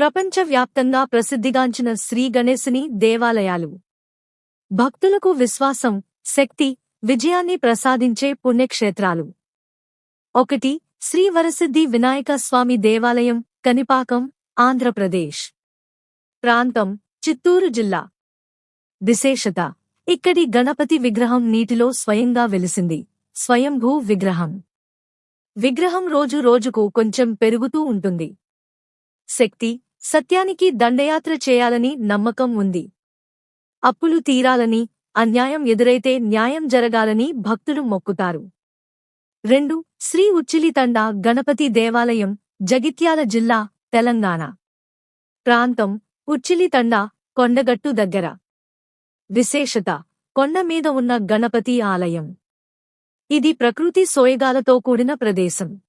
ప్రపంచవ్యాప్తంగా ప్రసిద్ధిగాంచిన శ్రీ గణేశుని దేవాలయాలు. భక్తులకు విశ్వాసం శక్తి విజయాన్ని ప్రసాదించే పుణ్యక్షేత్రాలు. ఒకటి శ్రీ వరసిద్ధి వినాయక స్వామి దేవాలయం కనిపాకం ఆంధ్రప్రదేశ్. ప్రాంతం చిత్తూరు జిల్లా. విశేషత ఇక్కడి గణపతి విగ్రహం నీటిలో స్వయంగా వెలిసింది. స్వయంభూ విగ్రహం. విగ్రహం రోజు రోజుకు కొంచెం పెరుగుతూ ఉంటుంది. శక్తి సత్యానికి దండయాత్ర చేయాలని నమ్మకం ఉంది. అప్పులు తీరాలని అన్యాయం ఎదురైతే న్యాయం జరగాలని భక్తులు మొక్కుతారు. రెండు శ్రీ ఉచ్చిలితండ గణపతి దేవాలయం జగిత్యాల జిల్లా తెలంగాణ. ప్రాంతం ఉచ్చిలితండ కొండగట్టు దగ్గర. విశేషత కొండ మీద ఉన్న గణపతి ఆలయం. ఇది ప్రకృతి సోయగాలతో కూడిన ప్రదేశం.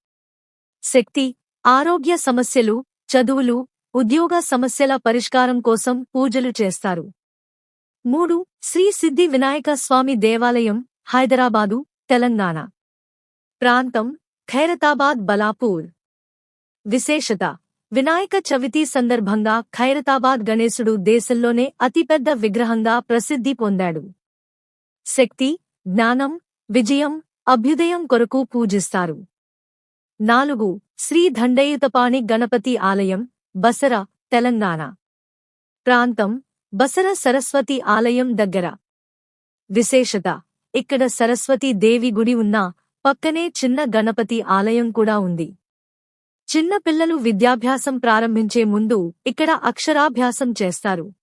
శక్తి ఆరోగ్య సమస్యలు చదువులు ఉద్యోగ సమస్యల పరిష్కారం కోసం పూజలు చేస్తారు. మూడు శ్రీ సిద్ధి వినాయక స్వామి దేవాలయం హైదరాబాదు తెలంగాణ. ప్రాంతం ఖైరతాబాద్ బలాపూర్. విశేషత వినాయక చవితి సందర్భంగా ఖైరతాబాద్ గణేశుడు దేశంలోనే అతిపెద్ద విగ్రహంగా ప్రసిద్ధి పొందాడు. శక్తి జ్ఞానం విజయం అభ్యుదయం కొరకు పూజిస్తారు. నాలుగు శ్రీ దండయుతపాణి గణపతి ఆలయం బసర తెలంగాణ. ప్రాంతం బసర సరస్వతి ఆలయం దగ్గర. విశేషత ఇక్కడ సరస్వతీ దేవి గుడి ఉన్నా పక్కనే చిన్న గణపతి ఆలయం కూడా ఉంది. చిన్న పిల్లలు విద్యాభ్యాసం ప్రారంభించే ముందు ఇక్కడ అక్షరాభ్యాసం చేస్తారు.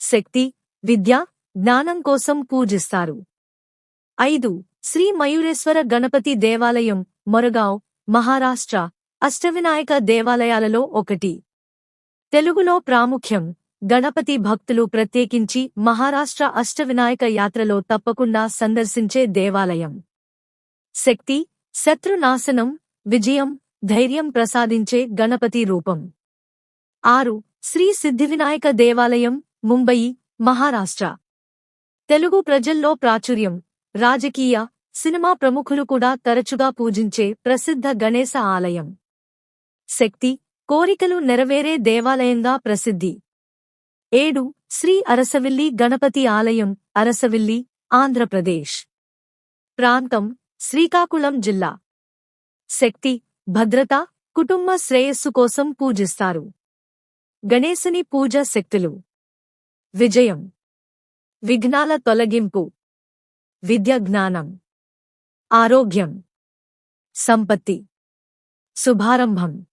శక్తి విద్య జ్ఞానం కోసం పూజిస్తారు. ఐదు శ్రీ మయూరేశ్వర గణపతి దేవాలయం మొరగావ్ మహారాష్ట్ర. అష్టవినాయక దేవాలయాలలో ఒకటి. తెలుగులో ప్రాముఖ్యం గణపతి భక్తులు ప్రత్యేకించి మహారాష్ట్ర అష్టవినాయక యాత్రలో తప్పకుండా సందర్శించే దేవాలయం. శక్తి శత్రునాశనం విజయం ధైర్యం ప్రసాదించే గణపతి రూపం. ఆరు శ్రీ సిద్ధివినాయక దేవాలయం ముంబయి మహారాష్ట్ర. తెలుగు ప్రజల్లో ప్రాచుర్యం రాజకీయ సినిమా ప్రముఖులు కూడా తరచుగా పూజించే ప్రసిద్ధ గణేశ ఆలయం. శక్తి కోరికలు నెరవేరే దేవాలయంగా ప్రసిద్ధి. ఏడు శ్రీ అరసవిల్లి గణపతి ఆలయం అరసవిల్లి ఆంధ్రప్రదేశ్. ప్రాంతం శ్రీకాకుళం జిల్లా. శక్తి భద్రత కుటుంబ శ్రేయస్సు కోసం పూజిస్తారు. గణేశుని పూజ శక్తులు. విజయం. విఘ్నాల తొలగింపు. విద్య జ్ఞానం. ఆరోగ్యం. సంపత్తి. శుభారంభం.